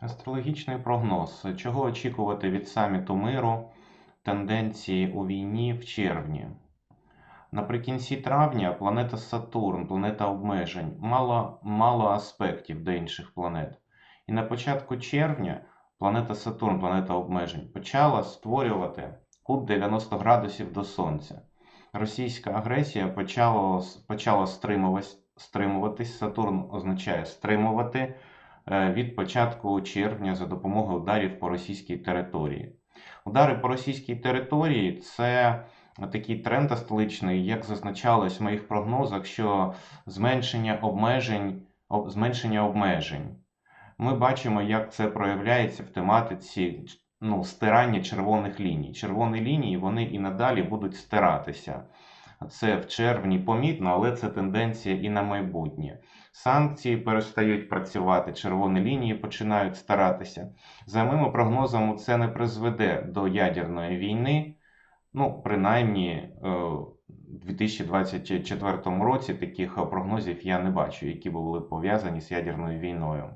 Астрологічний прогноз. Чого очікувати від саміту миру, тенденції у війні в червні? Наприкінці травня планета Сатурн, планета обмежень, мало, мало аспектів до інших планет. І на початку червня планета Сатурн, планета обмежень, почала створювати кут 90 градусів до Сонця. Російська агресія почала, почала стримуватись. Сатурн означає стримувати від початку червня за допомогою ударів по російській території. Удари по російській території це такий тренд столичний, як зазначалось в моїх прогнозах, що зменшення обмежень, об- зменшення обмежень. Ми бачимо, як це проявляється в тематиці ну, стирання червоних ліній. Червоні лінії вони і надалі будуть стиратися. Це в червні помітно, але це тенденція і на майбутнє. Санкції перестають працювати, червоні лінії починають старатися. За моїми прогнозами, це не призведе до ядерної війни. Ну, принаймні, е, у 2024 році таких прогнозів я не бачу, які були пов'язані з ядерною війною.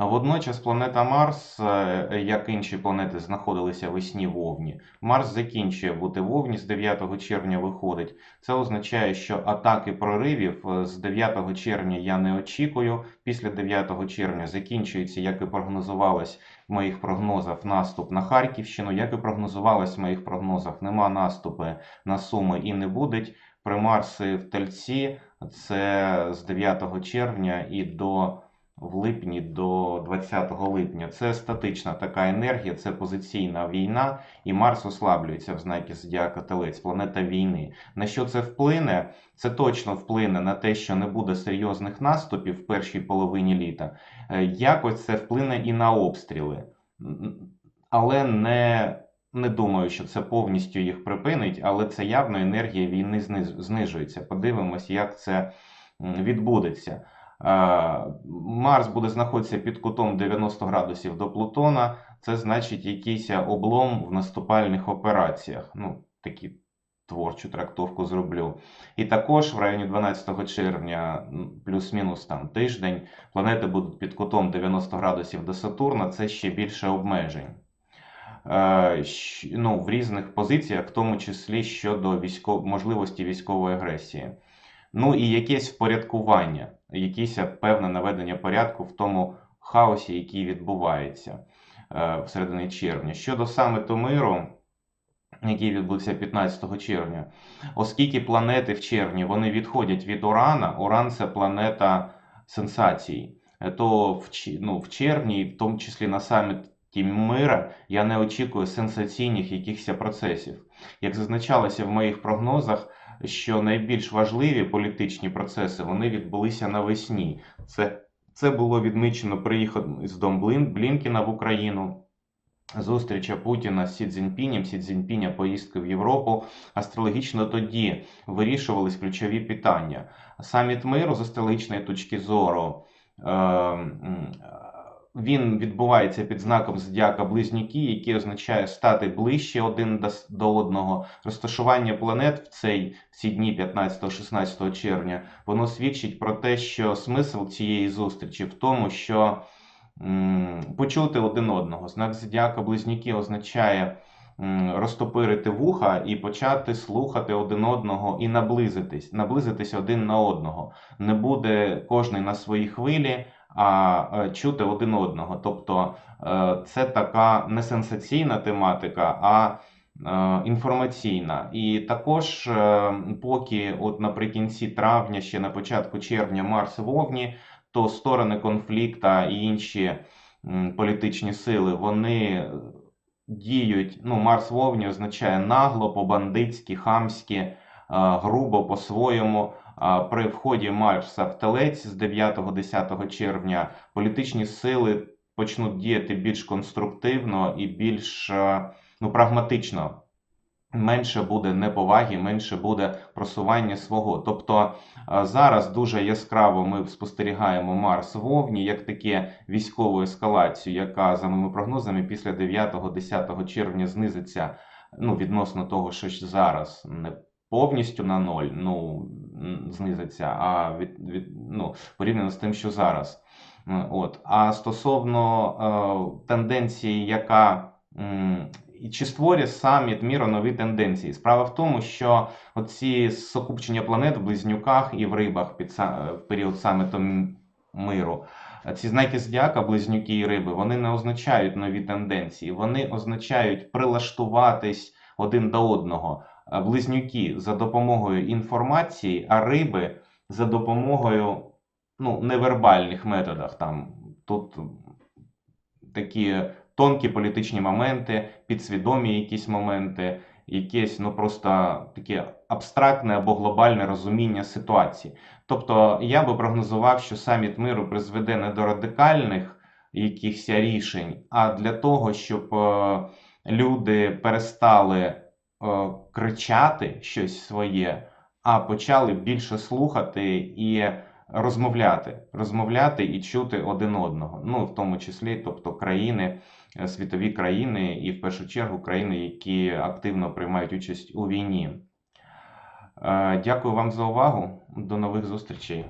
Водночас планета Марс, е, як інші планети, знаходилися весні в Овні. Марс закінчує бути в Овні з 9 червня виходить. Це означає, що атаки проривів е, з 9 червня я не очікую. Після 9 червня закінчується, як і прогнозувалось в моїх прогнозах, наступ на Харківщину. Як і прогнозувалось в моїх прогнозах, нема наступу на Суми і не буде. При Марси в Тельці це з 9 червня і до в липні до 20 липня. Це статична така енергія, це позиційна війна, і Марс ослаблюється в знакі Зодіака Телець, планета війни. На що це вплине? Це точно вплине на те, що не буде серйозних наступів в першій половині літа. Е, Якось це вплине і на обстріли. Але не, не думаю, що це повністю їх припинить, але це явно енергія війни знижується. Подивимось, як це відбудеться. Е, Марс буде знаходитися під кутом 90 градусів до Плутона. Це значить якийсь облом в наступальних операціях. Ну, такі творчу трактовку зроблю. І також в районі 12 червня, плюс-мінус там тиждень, планети будуть під кутом 90 градусів до Сатурна. Це ще більше обмежень. Е, ну, в різних позиціях, в тому числі щодо військов... можливості військової агресії. Ну і якесь впорядкування, якесь певне наведення порядку в тому хаосі, який відбувається е, всередині червня. Щодо саміту миру, який відбувся 15 червня, оскільки планети в червні вони відходять від Урана, Уран це планета сенсацій, е, то в, ну, в червні, в тому числі на саміті мира, я не очікую сенсаційних якихось процесів. Як зазначалося в моїх прогнозах, що найбільш важливі політичні процеси вони відбулися навесні. Це, це було відмічено приїхом з Блін- Блінкіна в Україну. Зустріча Путіна з Сі Цзіньпінем, Сі Цзіньпіня поїздки в Європу. Астрологічно тоді вирішувались ключові питання. Саміт миру з астрологічної точки зору. Він відбувається під знаком зодіака Близнюки, який означає стати ближче один до, одного. Розташування планет в цей в ці дні 15-16 червня, воно свідчить про те, що смисл цієї зустрічі в тому, що почути один одного. Знак зодіака Близнюки означає розтопирити вуха і почати слухати один одного і наблизитись, наблизитись один на одного. Не буде кожний на своїй хвилі, а е, чути один одного. Тобто е, це така не сенсаційна тематика, а е, інформаційна. І також, поки от наприкінці травня, ще на початку червня Марс в Овні, то сторони конфлікта і інші політичні сили вони діють. Ну, Марс в Овні означає нагло, по-бандитськи, хамськи, грубо по-своєму. При вході Марса в Телець з 9-10 червня політичні сили почнуть діяти більш конструктивно і більш е, ну, прагматично. Менше буде неповаги, менше буде просування свого. Тобто е, зараз дуже яскраво ми спостерігаємо Марс в Овні як таке військову ескалацію, яка за моїми прогнозами після 9-10 червня знизиться ну, відносно того, що зараз не повністю на ноль, ну знизиться, а від, від ну, порівняно з тим, що зараз. От. А стосовно е, тенденції, яка чи створює саміт міру нові тенденції? Справа в тому, що оці сукупчення планет в близнюках і в рибах під са- в період саміту миру. Ці знаки зодіака, близнюки і риби, вони не означають нові тенденції, вони означають прилаштуватись один до одного. Е, Близнюки за допомогою інформації, а риби за допомогою ну, невербальних методах. Там тут такі тонкі політичні моменти, підсвідомі якісь моменти, якесь ну просто таке абстрактне або глобальне розуміння ситуації. Тобто я би прогнозував, що саміт миру призведе не до радикальних якихось рішень, а для того, щоб е, люди перестали кричати щось своє, а почали більше слухати і розмовляти, розмовляти і чути один одного. Ну, в тому числі, тобто країни, е, світові країни, і в першу чергу країни, які активно приймають участь у війні. Е, Дякую вам за увагу. До нових зустрічей.